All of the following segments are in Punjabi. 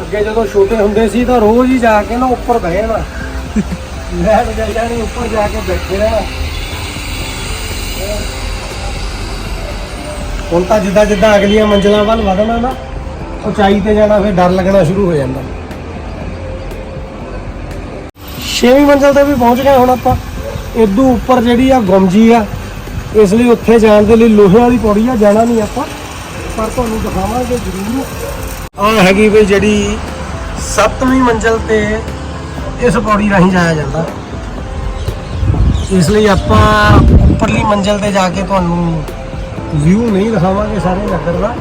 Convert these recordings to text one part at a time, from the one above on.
ਅੱਗੇ ਜਦੋਂ ਛੋਟੇ ਹੁੰਦੇ ਸੀ ਤਾਂ ਰੋਜ਼ ਹੀ ਜਾ ਕੇ ਨਾ ਉੱਪਰ ਬਹਿ ਲੈਟ ਜਾਈ ਜਾਣੀ ਉੱਪਰ ਜਾ ਕੇ ਬੈਠੇ ਰਹਿਣਾ। ਹੁਣ ਤਾਂ ਜਿੱਦਾਂ ਜਿੱਦਾਂ ਅਗਲੀਆਂ ਮੰਜ਼ਿਲਾਂ ਵੱਲ ਵਧਣਾ ਨਾ, ਉਚਾਈ ਤੇ ਜਾਣਾ ਫਿਰ ਡਰ ਲੱਗਣਾ ਸ਼ੁਰੂ ਹੋ ਜਾਂਦਾ। ਛੇਵੀਂ ਮੰਜ਼ਲ ਤੇ ਵੀ ਪਹੁੰਚ ਗਏ ਹੁਣ ਆਪਾਂ। ਇਦੋਂ ਉੱਪਰ ਜਿਹੜੀ ਆ ਗੁੰਮਜੀ ਆ, ਇਸ ਲਈ ਉੱਥੇ ਜਾਣ ਦੇ ਲਈ ਲੋਹੇ ਵਾਲੀ ਪੌੜੀ ਆ, ਜਾਣਾ ਨਹੀਂ ਆਪਾਂ। ਪਰ ਤੁਹਾਨੂੰ ਦਿਖਾਵਾਂਗੇ ਜ਼ਰੂਰ। ਆ ਹੈਗੀ ਵੀ ਜਿਹੜੀ ਸੱਤਵੀਂ ਮੰਜ਼ਲ ਤੇ ਇਸ ਪੌੜੀ ਰਾਹੀਂ ਜਾਇਆ ਜਾਂਦਾ। ਇਸ ਲਈ ਆਪਾਂ ਉੱਪਰਲੀ ਮੰਜ਼ਲ ਤੇ ਜਾ ਕੇ ਤੁਹਾਨੂੰ ਵਿਊ ਨਹੀਂ ਦਿਖਾਵਾਂਗੇ ਸਾਰੇ ਨਗਰ ਦਾ।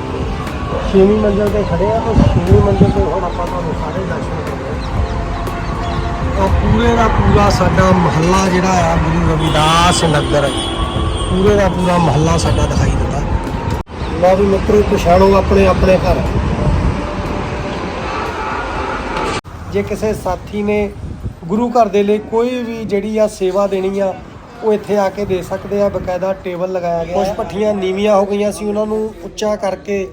ਛੇਵੀਂ ਮੰਜ਼ਲ ਤੇ ਖੜੇ ਆ ਤਾਂ ਛੇਵੀਂ ਮੰਜ਼ਲ ਤੇ ਹੁਣ ਆਪਾਂ ਤੁਹਾਨੂੰ ਸਾਰੇ ਦਰਸ਼ਨ ਕਰਾਂਗੇ। ਆ ਪੂਰੇ ਦਾ ਪੂਰਾ ਸਾਡਾ ਮਹੱਲਾ ਜਿਹੜਾ ਆ, ਗੁਰੂ ਰਵਿਦਾਸ ਨਗਰ। ਪੂਰੇ ਦਾ ਪੂਰਾ ਮਹੱਲਾ ਸਾਡਾ ਦਿਖਾਈ ਦਿੰਦਾ ਲਓ ਵੀ ਮਿੱਤਰੋ, ਪਛਾਣੋ ਆਪਣੇ ਆਪਣੇ ਘਰ। ਜੇ ਕਿਸੇ ਸਾਥੀ ਨੇ ਗੁਰੂ ਘਰ ਦੇ ਲਈ ਕੋਈ ਵੀ ਜਿਹੜੀ ਆ ਸੇਵਾ ਦੇਣੀ ਆ, ਉਹ ਇੱਥੇ ਆ ਕੇ ਦੇ ਸਕਦੇ ਆ। ਬਕਾਇਦਾ ਟੇਬਲ ਲਗਾਇਆ ਗਿਆ ਕੁਝ ਪੱਠੀਆਂ ਨੀਵੀਆਂ ਹੋ ਗਈਆਂ ਸੀ, ਉਹਨਾਂ ਨੂੰ ਉੱਚਾ ਕਰਕੇ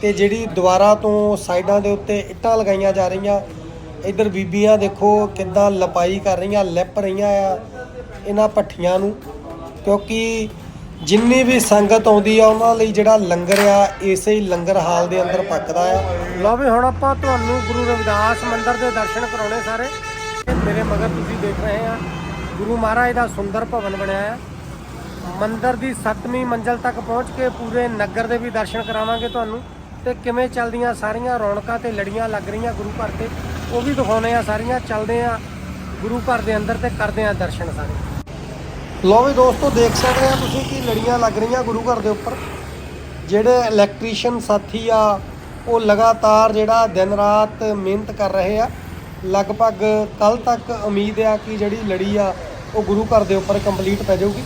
ਤੇ ਜਿਹੜੀ ਦੁਆਰਾ ਤੋਂ ਸਾਈਡਾਂ ਦੇ ਉੱਤੇ ਇੱਟਾਂ ਲਗਾਈਆਂ ਜਾ ਰਹੀਆਂ। ਇੱਧਰ ਬੀਬੀਆਂ ਦੇਖੋ ਕਿੱਦਾਂ ਲਪਾਈ ਕਰ ਰਹੀਆਂ, ਲਿਪ ਰਹੀਆਂ ਆ ਇਹਨਾਂ ਪੱਠੀਆਂ ਨੂੰ। ਕਿਉਂਕਿ ਜਿੰਨੀ ਵੀ ਸੰਗਤ ਆਉਂਦੀ ਆ, ਉਹਨਾਂ ਲਈ ਜਿਹੜਾ ਲੰਗਰ ਆ, ਇਸੇ ਹੀ ਲੰਗਰ ਹਾਲ ਦੇ ਅੰਦਰ ਪੱਕਦਾ ਆ। ਲਓ ਵੀ ਹੁਣ ਆਪਾਂ ਤੁਹਾਨੂੰ ਗੁਰੂ ਰਵਿਦਾਸ ਮੰਦਿਰ ਦੇ ਦਰਸ਼ਨ ਕਰਾਉਣੇ ਸਾਰੇ। ਮੇਰੇ ਮਗਰ ਤੁਸੀਂ ਦੇਖ ਰਹੇ ਆ, ਗੁਰੂ ਮਹਾਰਾਜ ਦਾ ਸੁੰਦਰ ਭਵਨ ਬਣਿਆ ਆ। ਮੰਦਿਰ ਦੀ 7ਵੀਂ ਮੰਜ਼ਲ ਤੱਕ ਪਹੁੰਚ ਕੇ ਪੂਰੇ ਨਗਰ ਦੇ ਵੀ ਦਰਸ਼ਨ ਕਰਾਵਾਂਗੇ ਤੁਹਾਨੂੰ। ਤੇ ਕਿਵੇਂ ਚੱਲਦੀਆਂ ਸਾਰੀਆਂ ਰੌਣਕਾਂ ਤੇ ਲੜੀਆਂ ਲੱਗ ਰਹੀਆਂ ਗੁਰੂ ਘਰ ਤੇ, ਉਹ ਵੀ ਦਿਖਾਉਣੇ ਆ ਸਾਰੀਆਂ। ਚੱਲਦੇ ਆ ਗੁਰੂ ਘਰ ਦੇ ਅੰਦਰ ਤੇ ਕਰਦੇ ਆ ਦਰਸ਼ਨ ਸਾਰੇ। ਲੋ ਵੀ ਦੋਸਤੋ, ਦੇਖ ਸਕਦੇ ਆ ਤੁਸੀਂ ਕਿ ਲੜੀਆਂ ਲੱਗ ਰਹੀਆਂ ਗੁਰੂ ਘਰ ਦੇ ਉੱਪਰ। ਜਿਹੜੇ ਇਲੈਕਟ੍ਰੀਸ਼ੀਅਨ ਸਾਥੀ ਆ, ਉਹ ਲਗਾਤਾਰ ਜਿਹੜਾ ਦਿਨ ਰਾਤ ਮਿਹਨਤ ਕਰ ਰਹੇ ਆ। ਲਗਭਗ ਕੱਲ ਤੱਕ ਉਮੀਦ ਆ ਕਿ ਜਿਹੜੀ ਲੜੀ ਆ, ਉਹ ਗੁਰੂ ਘਰ ਦੇ ਉੱਪਰ ਕੰਪਲੀਟ ਪੈ ਜਾਊਗੀ।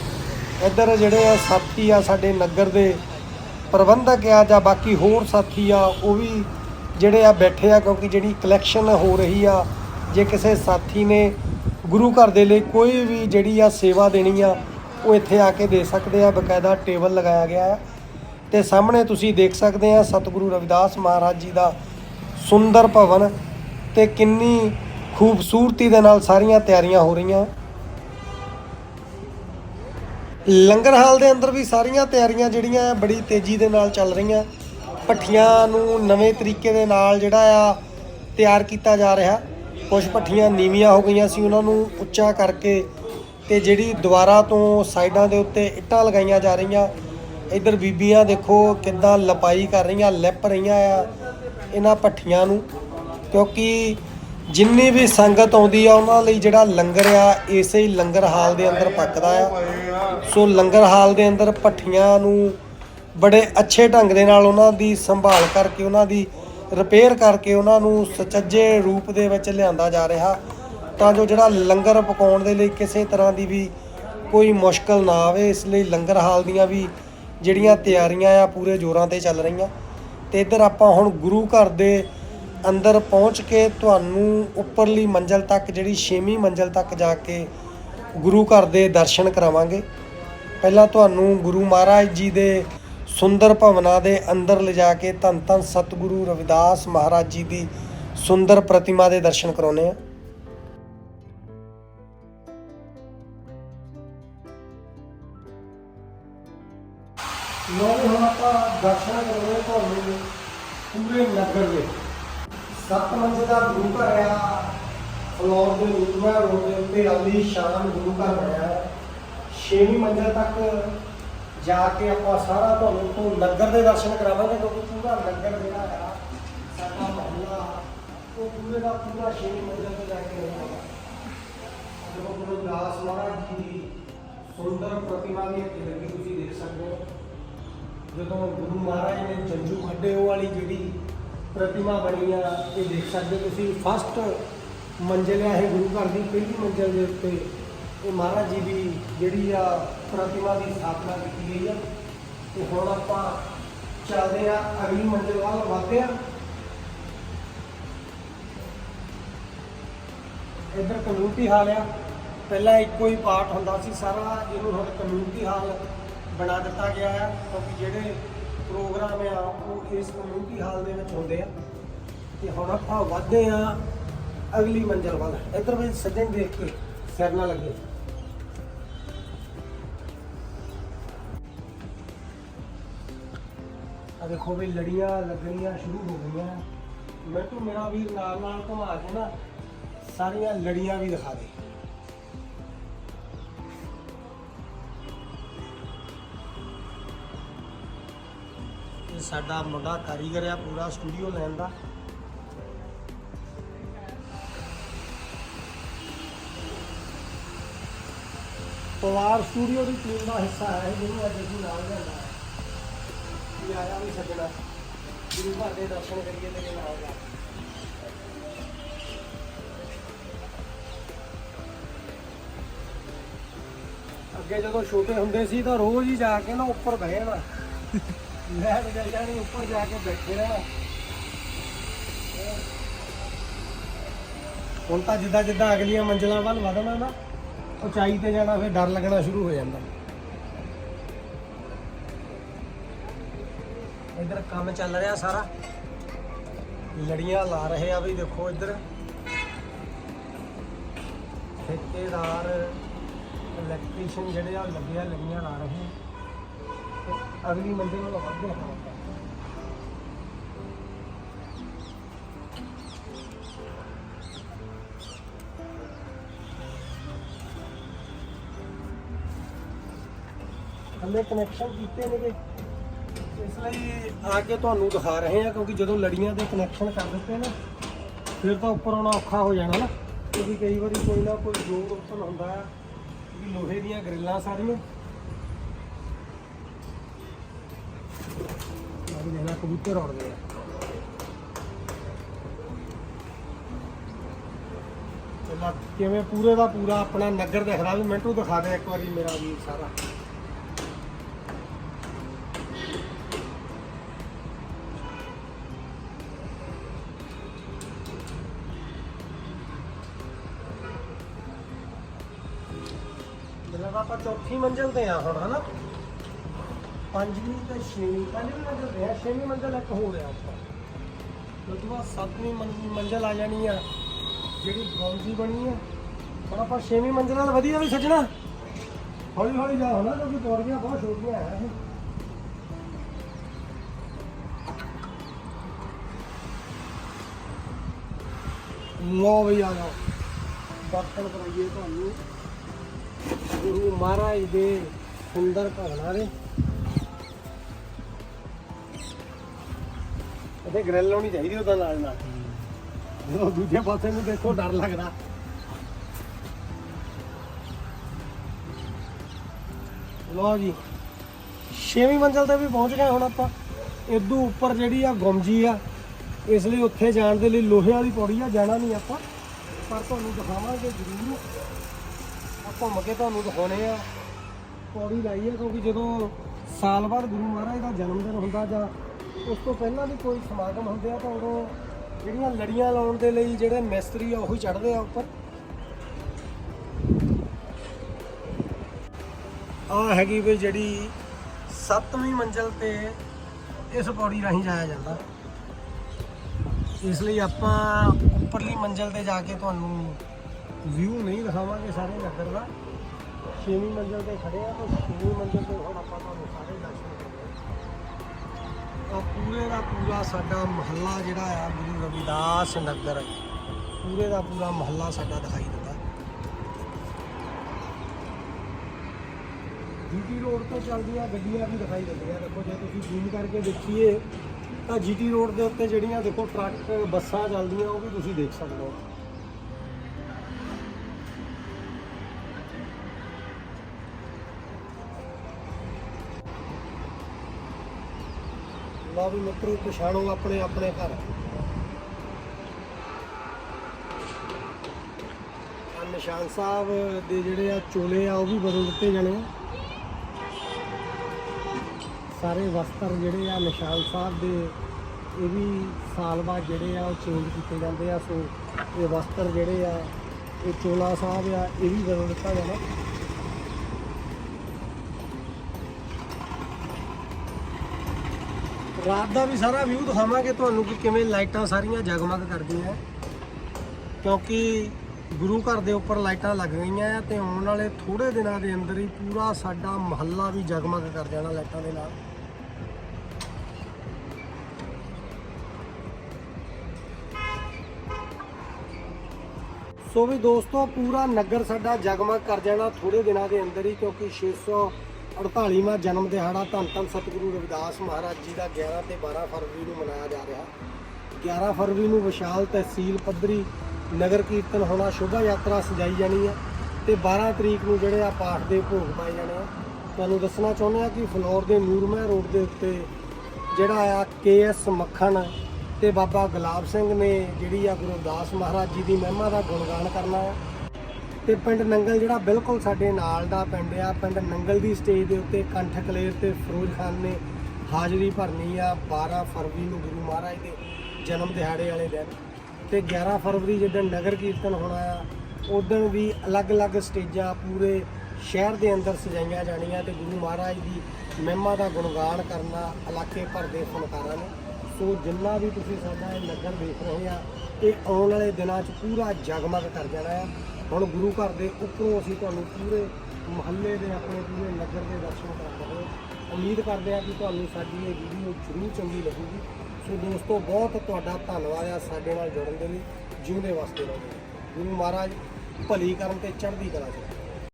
ਇੱਧਰ ਜਿਹੜੇ ਆ ਸਾਥੀ ਆ ਸਾਡੇ ਨਗਰ ਦੇ ਪ੍ਰਬੰਧਕ ਆ ਜਾਂ ਬਾਕੀ ਹੋਰ ਸਾਥੀ ਆ, ਉਹ ਵੀ ਜਿਹੜੇ ਆ ਬੈਠੇ ਆ ਕਿਉਂਕਿ ਜਿਹੜੀ ਕਲੈਕਸ਼ਨ ਹੋ ਰਹੀ ਆ, ਜੇ ਕਿਸੇ ਸਾਥੀ ਨੇ ਗੁਰੂ ਘਰ ਦੇ ਲਈ ਕੋਈ ਵੀ ਜਿਹੜੀ ਆ ਸੇਵਾ ਦੇਣੀ ਆ, ਉਹ ਇੱਥੇ ਆ ਕੇ ਦੇ ਸਕਦੇ ਆ, ਬਕਾਇਦਾ ਟੇਬਲ ਲਗਾਇਆ ਗਿਆ ਹੈ ਤੇ ਸਾਹਮਣੇ ਤੁਸੀਂ ਦੇਖ ਸਕਦੇ ਆ ਸਤਿਗੁਰੂ ਰਵਿਦਾਸ ਮਹਾਰਾਜ ਜੀ ਦਾ ਸੁੰਦਰ ਭਵਨ ਤੇ ਕਿੰਨੀ ਖੂਬਸੂਰਤੀ ਦੇ ਨਾਲ ਸਾਰੀਆਂ ਤਿਆਰੀਆਂ ਹੋ ਰਹੀਆਂ। ਲੰਗਰ ਹਾਲ ਦੇ ਅੰਦਰ ਵੀ ਸਾਰੀਆਂ ਤਿਆਰੀਆਂ ਜਿਹੜੀਆਂ ਬੜੀ ਤੇਜ਼ੀ ਦੇ ਨਾਲ ਚੱਲ ਰਹੀਆਂ। ਭੱਠੀਆਂ ਨੂੰ ਨਵੇਂ ਤਰੀਕੇ ਦੇ ਨਾਲ ਜਿਹੜਾ ਆ ਤਿਆਰ ਕੀਤਾ ਜਾ ਰਿਹਾ। ਕੁਝ ਭੱਠੀਆਂ ਨੀਵੀਆਂ ਹੋ ਗਈਆਂ ਸੀ ਉਹਨਾਂ ਨੂੰ ਉੱਚਾ ਕਰਕੇ ਤੇ ਜਿਹੜੀ ਦੁਆਰਾ ਤੋਂ ਸਾਈਡਾਂ ਦੇ ਉੱਤੇ ਇੱਟਾਂ ਲਗਾਈਆਂ ਜਾ ਰਹੀਆਂ, ਇੱਧਰ ਬੀਬੀਆਂ ਦੇਖੋ ਕਿੱਦਾਂ ਲਪਾਈ ਕਰ ਰਹੀਆਂ, ਲਿਪ ਰਹੀਆਂ ਆ ਇਹਨਾਂ ਭੱਠੀਆਂ ਨੂੰ, ਕਿਉਂਕਿ ਜਿੰਨੀ ਵੀ ਸੰਗਤ ਆਉਂਦੀ ਆ ਉਹਨਾਂ ਲਈ ਜਿਹੜਾ ਲੰਗਰ ਆ, ਇਸੇ ਹੀ ਲੰਗਰ ਹਾਲ ਦੇ ਅੰਦਰ ਪੱਕਦਾ ਆ। ਸੋ ਲੰਗਰ ਹਾਲ ਦੇ ਅੰਦਰ ਭੱਠੀਆਂ ਨੂੰ ਬੜੇ ਅੱਛੇ ਢੰਗ ਦੇ ਨਾਲ ਉਹਨਾਂ ਦੀ ਸੰਭਾਲ ਕਰਕੇ ਉਹਨਾਂ ਦੀ ਰਿਪੇਅਰ ਕਰਕੇ ਉਹਨਾਂ ਨੂੰ ਸੁਚੱਜੇ ਰੂਪ ਦੇ ਵਿੱਚ ਲਿਆਂਦਾ ਜਾ ਰਿਹਾ। ਤਾਂ ਜੋ ਜਿਹੜਾ ਲੰਗਰ ਪਕਾਉਣ ਦੇ ਲਈ ਕਿਸੇ ਤਰ੍ਹਾਂ ਦੀ ਵੀ ਕੋਈ ਮੁਸ਼ਕਲ ਨਾ ਆਵੇ, ਇਸ ਲਈ ਲੰਗਰ ਹਾਲ ਦੀਆਂ ਵੀ ਜਿਹੜੀਆਂ ਤਿਆਰੀਆਂ ਆ ਪੂਰੇ ਜ਼ੋਰਾਂ ਤੇ ਚੱਲ ਰਹੀਆਂ। ਤੇ ਇੱਧਰ ਆਪਾਂ ਹੁਣ ਗੁਰੂ ਘਰ ਦੇ ਅੰਦਰ ਪਹੁੰਚ ਕੇ ਤੁਹਾਨੂੰ ਉੱਪਰਲੀ ਮੰਜ਼ਲ ਤੱਕ, ਜਿਹੜੀ 6ਵੀਂ ਮੰਜ਼ਲ ਤੱਕ ਜਾ ਕੇ ਗੁਰੂ ਘਰ ਦੇ ਦਰਸ਼ਨ ਕਰਾਵਾਂਗੇ। ਪਹਿਲਾਂ ਤੁਹਾਨੂੰ ਗੁਰੂ ਮਹਾਰਾਜ ਜੀ ਦੇ ਸੁੰਦਰ ਭਵਨਾਂ ਦੇ ਅੰਦਰ ਲਿਜਾ ਕੇ ਧੰਨ ਧੰਨ ਸਤਿਗੁਰੂ ਰਵਿਦਾਸ ਮਹਾਰਾਜ ਜੀ ਦੀ ਸੁੰਦਰ ਪ੍ਰਤਿਮਾ ਦੇ ਦਰਸ਼ਨ ਕਰਾਉਣੇ ਆ ਲੋ ਹੁਣ ਆਪਾਂ ਦਰਸ਼ਨ ਕਰਾਉਣੇ ਤੁਹਾਨੂੰ ਪੂਰੇ ਨਗਰ ਦੇ। ਸੱਤ ਮੰਜ਼ਿਲ ਦਾ ਗੁਰੂ ਘਰ ਆ, ਫਲੋਰ ਦੇ ਰੂਪਾ ਰੋਡ ਦੇ ਉੱਤੇ ਅਲੀ ਸ਼ਾਨ ਗੁਰੂ ਘਰ ਬਣਿਆ। ਹੈ ਮੰਜ਼ਿਲ ਤੱਕ ਜਾ ਕੇ ਆਪਾਂ ਸਾਰਾ ਤੁਹਾਨੂੰ ਤੋਂ ਨਗਰ ਦੇ ਦਰਸ਼ਨ ਕਰਾਵਾਂਗੇ, ਕਿਉਂਕਿ ਪੂਰਾ ਨਗਰ ਜਿਹੜਾ ਆ ਸਾਡਾ ਮਹੱਲਾ, ਉਹ ਪੂਰੇ ਦਾ ਪੂਰਾ ਛੇ ਮੰਜ਼ਿਲ ਤੇ ਜਾ ਕੇ ਰਹੇਗਾ ਜਦੋਂ ਗੁਰੂ ਦਾਸ ਮਹਾਰਾਜ ਜੀ ਦੀ ਸੁੰਦਰ ਪ੍ਰਤਿਮਾ ਵੀ ਇੱਥੇ ਲੱਗੀ, ਤੁਸੀਂ ਦੇਖ ਸਕਦੇ ਹੋ। ਜਦੋਂ ਗੁਰੂ ਮਹਾਰਾਜ ਨੇ ਜੰਜੂ ਖੱਡੇ ਉਹ ਵਾਲੀ ਜਿਹੜੀ ਪ੍ਰਤਿਮਾ ਬਣੀ ਆ, ਇਹ ਦੇਖ ਸਕਦੇ ਹੋ ਤੁਸੀਂ ਫਸਟ ਮੰਜ਼ਿਲ ਆ ਇਹ ਗੁਰੂ ਘਰ ਦੀ, ਪਹਿਲੀ ਮੰਜ਼ਿਲ ਦੇ ਉੱਤੇ। ਇਹ ਮਹਾਰਾਜ ਜੀ ਦੀ ਜਿਹੜੀ ਆ ਪ੍ਰਤਿਮਾ ਦੀ ਸਥਾਪਨਾ ਕੀਤੀ ਗਈ ਆ। ਤੇ ਹੁਣ ਆਪਾਂ ਚੱਲਦੇ ਆ ਅਗਲੀ ਮੰਜ਼ਿਲ ਵੱਲ ਵਧਦੇ ਆ। ਇੱਧਰ ਕਮਿਊਨਿਟੀ ਹਾਲ ਆ। ਪਹਿਲਾਂ ਇੱਕੋ ਹੀ ਪਾਰਟ ਹੁੰਦਾ ਸੀ ਸਾਰਾ ਇਹਨੂੰ ਹੁਣ ਕਮਿਊਨਿਟੀ ਹਾਲ ਬਣਾ ਦਿੱਤਾ ਗਿਆ ਆ। ਕਿਉਂਕਿ ਜਿਹੜੇ ਪ੍ਰੋਗਰਾਮ ਆ, ਉਹ ਇਸ ਕਮਿਊਨਿਟੀ ਹਾਲ ਦੇ ਵਿੱਚ ਹੁੰਦੇ ਆ। ਤੇ ਹੁਣ ਆਪਾਂ ਵਧਦੇ ਆ ਅਗਲੀ ਮੰਜ਼ਿਲ ਵੱਲ। ਇੱਧਰ ਵੀ ਸੱਜਣ ਦੇਖ ਕੇ ਸਿਰ ਨਾ ਲੱਗੇ। ਆ ਦੇਖੋ ਵੀ ਲੜੀਆਂ ਲੱਗਣੀਆਂ ਸ਼ੁਰੂ ਹੋ ਗਈਆਂ। ਮੈਂ ਤੂੰ ਮੇਰਾ ਵੀਰ ਨਾਲ ਨਾਲ ਘੁਮਾ ਕੇ ਨਾ ਸਾਰੀਆਂ ਲੜੀਆਂ ਵੀ ਦਿਖਾ ਦੇ। ਇਹ ਸਾਡਾ ਮੁੰਡਾ ਕਾਰੀਗਰ ਆ ਪੂਰਾ ਸਟੂਡੀਓ ਲੈਣ ਦਾ। ਪਵਾਰ ਸਟੂਡੀਓ ਦੀ ਟੀਮ ਦਾ ਹਿੱਸਾ ਹੈ, ਜਿਹਨੂੰ ਅੱਜ ਅਸੀਂ ਨਾਲ ਜਾਂਦਾ ਹੈ ਵੀ ਆਇਆ ਗੁਰੂ ਘਰ ਦੇ ਦਰਸ਼ਨ ਕਰੀਏ ਤੇਰੇ ਨਾਲ ਜਾ ਅੱਗੇ ਜਦੋਂ ਛੋਟੇ ਹੁੰਦੇ ਸੀ ਤਾਂ ਰੋਜ਼ ਹੀ ਜਾ ਕੇ ਨਾ ਉੱਪਰ ਬਹਿ ਜਾਣਾ। ਲੈ ਜਾਣੀ ਉੱਪਰ ਜਾ ਕੇ ਬੈਠੇ ਰਹਿਣਾ। ਹੁਣ ਤਾਂ ਜਿੱਦਾਂ ਜਿੱਦਾਂ ਅਗਲੀਆਂ ਮੰਜ਼ਿਲਾਂ ਵੱਲ ਵਧਣਾ ਨਾ, ਉਚਾਈ ਤੇ ਜਾਣਾ, ਫਿਰ ਡਰ ਲੱਗਣਾ ਸ਼ੁਰੂ ਹੋ ਜਾਂਦਾ। ਇੱਧਰ ਕੰਮ ਚੱਲ ਰਿਹਾ ਸਾਰਾ। ਲੜੀਆਂ ਲਾ ਰਹੇ ਆ ਵੀ ਦੇਖੋ ਇੱਧਰ। ਠੇਕੇਦਾਰ ਇਲੈਕਟ੍ਰੀਸ਼ੀਅਨ ਜਿਹੜੇ ਆ ਲੱਗਿਆ ਲੜੀਆਂ ਲਾ ਰਹੇ ਤੇ ਅਗਲੀ ਮੰਡੀ ਨੂੰ ਵਧਦੇ ਹਾਂ ਹਲੇ ਕਨੈਕਸ਼ਨ ਕੀਤੇ ਨੇਗੇ। ਇਸ ਲਈ ਆ ਕੇ ਤੁਹਾਨੂੰ ਦਿਖਾ ਰਹੇ ਆ ਕਿਉਂਕਿ ਜਦੋਂ ਲੜੀਆਂ ਦੇ ਕਨੈਕਸ਼ਨ ਕਰ ਦਿੱਤੇ ਨਾ, ਫਿਰ ਤਾਂ ਉੱਪਰ ਆਉਣਾ ਔਖਾ ਹੋ ਜਾਣਾ ਨਾ। ਕਿਉਂਕਿ ਕਈ ਵਾਰੀ ਕੋਈ ਨਾ ਕੋਈ ਜੋੜ ਉੱਪਰ ਹੁੰਦਾ ਆ ਵੀ ਲੋਹੇ ਦੀਆਂ ਗ੍ਰਿਲਾਂ ਸਾਰੀਆਂ। ਮਾਰੀ ਦੇਣਾ ਕਬੂਤਰ ਉੜਦੇ ਆ। ਕਿਵੇਂ ਪੂਰੇ ਦਾ ਪੂਰਾ ਆਪਣਾ ਨਗਰ ਦਿਖਦਾ ਵੀ ਮਿੰਟੂ ਦਿਖਾ ਦੇ ਇੱਕ ਵਾਰੀ ਮੇਰਾ ਵੀ ਸਾਰਾ। ਆਪਾਂ ਚੌਥੀ ਮੰਜ਼ਲ ਤੇ ਆ ਹੁਣ, ਹਨਾ? ਪੰਜਵੀਂ ਤੇ ਛੇਵੀਂ ਪੰਜਵੀਂ ਮੰਜ਼ਲ ਤੇ ਆ, ਛੇਵੀਂ ਮੰਜ਼ਲ ਇੱਕ ਹੋ ਰਿਹਾ ਆਪਾਂ। ਉਸ ਤੋਂ ਬਾਅਦ ਸੱਤਵੀਂ ਮੰਜ਼ਿਲ ਮੰਜ਼ਲ ਆ ਜਾਣੀ ਆ, ਜਿਹੜੀ ਗੌਂਜੀ ਬਣੀ ਆ। ਹੁਣ ਆਪਾਂ ਛੇਵੀਂ ਮੰਜ਼ਲ ਨਾਲ ਵਧੀਆ ਵੀ ਸੱਜਣਾ। ਹੌਲੀ ਹੌਲੀ ਜਾ ਹੋਣਾ, ਕਿਉਂਕਿ ਪੌੜੀਆਂ ਬਹੁਤ ਛੋਟੀਆਂ ਆ। ਇਹ ਲੋ ਵੀ ਆ ਜਾਓ। ਦਰਸ਼ਨ ਕਰਾਈਏ ਤੁਹਾਨੂੰ। ਗੁਰੂ ਮਹਾਰਾਜ ਦੇ ਸੁੰਦਰ ਭਵਨਾਂ ਦੇ ਇਹਦੇ ਗ੍ਰਿਲ ਲਾਉਣੀ ਚਾਹੀਦੀ ਉਹਦਾ ਨਾਲ ਨਾਲ। ਜਦੋਂ ਦੂਜੇ ਪਾਸੇ ਨੂੰ ਦੇਖੋ, ਡਰ ਲੱਗਦਾ। ਲੋ ਜੀ, ਛੇਵੀਂ ਮੰਜ਼ਲ ਤੇ ਵੀ ਪਹੁੰਚ ਗਏ ਹੁਣ ਆਪਾਂ। ਇਦੋਂ ਉੱਪਰ ਜਿਹੜੀ ਆ ਗੁੰਮਜੀ ਆ, ਇਸ ਲਈ ਉੱਥੇ ਜਾਣ ਦੇ ਲਈ ਲੋਹੇ ਵਾਲੀ ਪੌੜੀ ਆ, ਜਾਣਾ ਨਹੀਂ ਆਪਾਂ। ਪਰ ਤੁਹਾਨੂੰ ਦਿਖਾਵਾਂਗੇ ਜ਼ਰੂਰ। ਆ ਘੁੰਮ ਕੇ ਤੁਹਾਨੂੰ ਦਿਖਾਉਣੇ ਆ। ਪੌੜੀ ਲਾਈ ਆ, ਕਿਉਂਕਿ ਜਦੋਂ ਸਾਲ ਬਾਅਦ ਗੁਰੂ ਮਹਾਰਾਜ ਦਾ ਜਨਮ ਦਿਨ ਹੁੰਦਾ ਜਾਂ ਉਸ ਤੋਂ ਪਹਿਲਾਂ ਵੀ ਕੋਈ ਸਮਾਗਮ ਹੁੰਦੇ ਆ, ਤਾਂ ਉਦੋਂ ਜਿਹੜੀਆਂ ਲੜੀਆਂ ਲਾਉਣ ਦੇ ਲਈ ਜਿਹੜੇ ਮਿਸਤਰੀ ਆ, ਉਹੀ ਚੜ੍ਹਦੇ ਆ ਉੱਪਰ। ਆ ਹੈਗੀ ਵੀ ਜਿਹੜੀ ਸੱਤਵੀਂ ਮੰਜ਼ਲ ਤੇ ਇਸ ਪੌੜੀ ਰਾਹੀਂ ਜਾਇਆ ਜਾਂਦਾ। ਇਸ ਲਈ ਆਪਾਂ ਉੱਪਰਲੀ ਮੰਜ਼ਲ ਤੇ ਜਾ ਕੇ ਤੁਹਾਨੂੰ ਵਿਊ ਨਹੀਂ ਦਿਖਾਵਾਂਗੇ ਸਾਰੇ ਨਗਰ ਦਾ। ਛੇਵੀਂ ਮੰਜ਼ਲ ਤੇ ਖੜੇ ਆ ਤਾਂ ਛੇਵੀਂ ਮੰਜ਼ਲ ਤੋਂ ਹੁਣ ਆਪਾਂ ਤੁਹਾਨੂੰ ਸਾਰੇ ਦਰਸ਼ਨ ਕਰਾਂਗੇ। ਆ ਪੂਰੇ ਦਾ ਪੂਰਾ ਸਾਡਾ ਮਹੱਲਾ ਜਿਹੜਾ ਆ, ਗੁਰੂ ਰਵਿਦਾਸ ਨਗਰ। ਪੂਰੇ ਦਾ ਪੂਰਾ ਮਹੱਲਾ ਸਾਡਾ ਦਿਖਾਈ ਦਿੰਦਾ। ਜੀਟੀ ਰੋਡ ਤੋਂ ਚੱਲਦੀਆਂ ਗੱਡੀਆਂ ਵੀ ਦਿਖਾਈ ਦਿੰਦੀਆਂ। ਦੇਖੋ, ਜੇ ਤੁਸੀਂ ਜ਼ੂਮ ਕਰਕੇ ਦੇਖੀਏ, ਤਾਂ ਜੀਟੀ ਰੋਡ ਦੇ ਉੱਤੇ ਜਿਹੜੀਆਂ ਦੇਖੋ, ਟਰੱਕ, ਬੱਸਾਂ ਚੱਲਦੀਆਂ, ਉਹ ਵੀ ਤੁਸੀਂ ਦੇਖ ਸਕਦੇ ਹੋ। ਲਓ ਵੀ ਮਿੱਤਰੋ ਪਛਾਣੋ ਆਪਣੇ ਆਪਣੇ ਘਰ। ਆ ਨਿਸ਼ਾਨ ਸਾਹਿਬ ਦੇ ਜਿਹੜੇ ਆ ਚੋਲੇ ਆ, ਉਹ ਵੀ ਬਦਲ ਦਿੱਤੇ ਜਾਣੇ ਆ। ਸਾਰੇ ਵਸਤਰ ਜਿਹੜੇ ਆ ਨਿਸ਼ਾਨ ਸਾਹਿਬ ਦੇ, ਇਹ ਵੀ ਸਾਲ ਬਾਅਦ ਜਿਹੜੇ ਆ ਉਹ ਚੇਂਜ ਕੀਤੇ ਜਾਂਦੇ ਆ। ਸੋ ਇਹ ਵਸਤਰ ਜਿਹੜੇ ਆ, ਇਹ ਚੋਲਾ ਸਾਹਿਬ ਆ, ਇਹ ਵੀ ਬਦਲ ਦਿੱਤਾ ਜਾਣਾ। ਰਾਤ ਦਾ ਵੀ ਸਾਰਾ ਵਿਊ ਦਿਖਾਵਾਂਗੇ ਤੁਹਾਨੂੰ ਕਿ ਕਿਵੇਂ ਲਾਈਟਾਂ ਸਾਰੀਆਂ ਜਗਮਗ ਕਰਦੀਆਂ ਕਿਉਂਕਿ ਗੁਰੂ ਘਰ ਦੇ ਉੱਪਰ ਲਾਈਟਾਂ ਲੱਗ ਗਈਆਂ ਆ ਤੇ ਆਉਣ ਵਾਲੇ ਥੋੜੇ ਦਿਨਾਂ ਦੇ ਅੰਦਰ ਹੀ ਪੂਰਾ ਸਾਡਾ ਮਹੱਲਾ ਵੀ ਜਗਮਗ ਕਰ ਜਾਣਾ ਲਾਈਟਾਂ ਦੇ ਨਾਲ। ਸੋ ਵੀ ਦੋਸਤੋ, ਪੂਰਾ ਨਗਰ ਸਾਡਾ ਜਗਮਗ ਕਰ ਜਾਣਾ ਥੋੜੇ ਦਿਨਾਂ ਦੇ ਅੰਦਰ ਹੀ ਕਿਉਂਕਿ 648ਵਾਂ ਜਨਮ ਦਿਹਾੜਾ ਧੰਨ ਧੰਨ ਸਤਿਗੁਰੂ ਰਵਿਦਾਸ ਮਹਾਰਾਜ ਜੀ ਦਾ 11 ਤੇ 12 ਫਰਵਰੀ ਨੂੰ ਮਨਾਇਆ ਜਾ ਰਿਹਾ। 11 ਫਰਵਰੀ ਨੂੰ ਵਿਸ਼ਾਲ ਤਹਿਸੀਲ ਪੱਧਰੀ ਨਗਰ ਕੀਰਤਨ ਹੋਣਾ ਸ਼ੋਭਾ ਯਾਤਰਾ ਸਜਾਈ ਜਾਣੀ ਹੈ ਤੇ 12 ਤਰੀਕ ਨੂੰ ਜਿਹੜੇ ਆ ਪਾਠ ਦੇ ਭੋਗ ਪਾਏ ਜਾਣੇ ਆ। ਤੁਹਾਨੂੰ ਦੱਸਣਾ ਚਾਹੁੰਦੇ ਆ ਕਿ ਫਲੋਰ ਦੇ ਨੂਰਮਹਿ ਰੋਡ ਦੇ ਉੱਤੇ ਜਿਹੜਾ ਆ ਕੇਐਸ ਮੱਖਣ ਤੇ ਬਾਬਾ ਗੁਲਾਬ ਸਿੰਘ ਨੇ ਜਿਹੜੀ ਆ ਗੁਰੂ ਰਵਿਦਾਸ ਮਹਾਰਾਜ ਜੀ ਦੀ ਮਹਿਮਾ ਦਾ ਗੁਣਗਾਨ ਕਰਨਾ ਹੈ। ਤੇ ਪਿੰਡ ਨੰਗਲ ਜਿਹੜਾ ਬਿਲਕੁਲ ਸਾਡੇ ਨਾਲ ਦਾ ਪਿੰਡ ਆ, ਪਿੰਡ ਨੰਗਲ ਦੀ ਸਟੇਜ ਦੇ ਉੱਤੇ ਕੰਠ ਕਲੇਰ ਤੇ ਫਿਰੋਜ਼ ਖਾਨ ਨੇ ਹਾਜ਼ਰੀ ਭਰਨੀ ਆ 12 ਫਰਵਰੀ ਨੂੰ ਗੁਰੂ ਮਹਾਰਾਜ ਦੇ ਜਨਮ ਦਿਹਾੜੇ ਵਾਲੇ ਦਿਨ ਤੇ 11 ਫਰਵਰੀ ਜਦੋਂ ਨਗਰ ਕੀਰਤਨ ਹੋਣਾ ਆ, ਉਦੋਂ ਵੀ ਅਲੱਗ-ਅਲੱਗ ਸਟੇਜਾਂ ਪੂਰੇ ਸ਼ਹਿਰ ਦੇ ਅੰਦਰ ਸਜਾਈਆਂ ਜਾਣੀਆਂ ਤੇ ਗੁਰੂ ਮਹਾਰਾਜ ਦੀ ਮਹਿਮਾ ਦਾ ਗੁਣਗਾਨ ਕਰਨਾ ਇਲਾਕੇ ਭਰ ਦੇ ਫਨਕਾਰਾਂ ਨੇ। ਸੋ ਜਿੰਨਾ ਵੀ ਤੁਸੀਂ ਸਾਡਾ ਇਹ ਨਗਰ ਦੇਖ ਰਹੇ ਆ, ਇਹ ਆਉਣ ਵਾਲੇ ਦਿਨਾਂ 'ਚ ਪੂਰਾ ਜਗਮਗ ਕਰ ਜਾਣਾ ਆ। ਹੁਣ ਗੁਰੂ ਘਰ ਦੇ ਉੱਪਰੋਂ ਅਸੀਂ ਤੁਹਾਨੂੰ ਪੂਰੇ ਮਹੱਲੇ ਦੇ ਆਪਣੇ ਪੂਰੇ ਨਗਰ ਦੇ ਦਰਸ਼ਨ ਕਰਾਉਂਦੇ ਹਾਂ ਉਮੀਦ ਕਰਦੇ ਆ ਕਿ ਤੁਹਾਨੂੰ ਸਾਡੀ ਇਹ ਵੀਡੀਓ ਜ਼ਰੂਰ ਚੰਗੀ ਲੱਗੂਗੀ। ਸੋ ਦੋਸਤੋ, ਬਹੁਤ ਤੁਹਾਡਾ ਧੰਨਵਾਦ ਆ ਸਾਡੇ ਨਾਲ ਜੁੜਨ ਦੇ ਲਈ, ਜਿਉਂਦੇ ਵਾਸਤੇ ਰਹੋ। ਗੁਰੂ ਮਹਾਰਾਜ ਭਲੀ ਕਰਨ ਤੇ ਚੜ੍ਹਦੀ ਕਲਾ ਚ